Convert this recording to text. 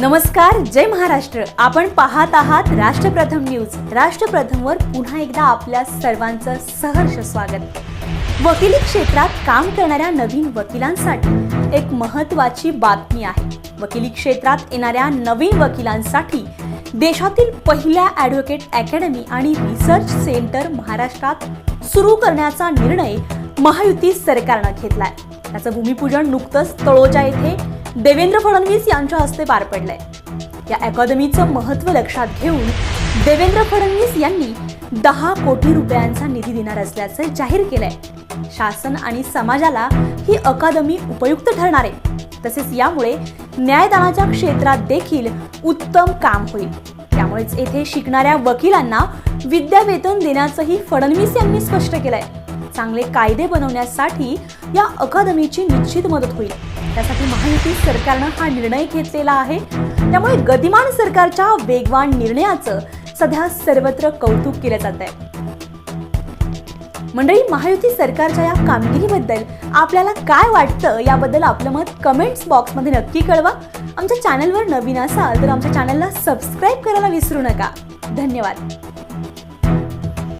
नमस्कार जय महाराष्ट्र. आपण पाहत आहात राष्ट्रप्रथम न्यूज. राष्ट्रप्रथमवर पुन्हा एकदा आपल्या सर्वांचं सहर्ष स्वागत. वकिली क्षेत्रात काम करणाऱ्या नवीन वकिलांसाठी एक महत्त्वाची बातमी आहे. वकिली क्षेत्रात येणाऱ्या नवीन वकिलांसाठी देशातील पहिल्या ॲडव्होकेट अकॅडमी आणि रिसर्च सेंटर महाराष्ट्रात सुरू करण्याचा निर्णय महायुती सरकारनं घेतलाय. त्याचं भूमिपूजन नुकतंच तळोजा येथे देवेंद्र फडणवीस यांच्या हस्ते पार पडलंय. या अकादमीचं महत्त्व लक्षात घेऊन देवेंद्र फडणवीस यांनी दहा कोटी रुपयांचा निधी देणार असल्याचं जाहीर केलंय. शासन आणि समाजाला ही अकादमी उपयुक्त ठरणार आहे. तसेच यामुळे न्यायदानाच्या क्षेत्रात देखील उत्तम काम होईल. त्यामुळेच येथे शिकणाऱ्या वकिलांना विद्यावेतन देण्याचंही फडणवीस यांनी स्पष्ट केलंय. चांगले कायदे बनवण्यासाठी या अकादमीची निश्चित मदत होईल. त्यासाठी महायुती सरकारनं हा निर्णय घेतलेला आहे. त्यामुळे गतिमान सरकारच्या वेगवान निर्णयाचं सध्या सर्वत्र कौतुक केलं जात आहे. मंडळी महायुती सरकारच्या या कामगिरीबद्दल आपल्याला काय वाटतं याबद्दल आपलं मत कमेंट्स बॉक्समध्ये नक्की कळवा. आमच्या चॅनलवर नवीन असाल तर आमच्या चॅनलला सबस्क्राईब करायला विसरू नका. धन्यवाद.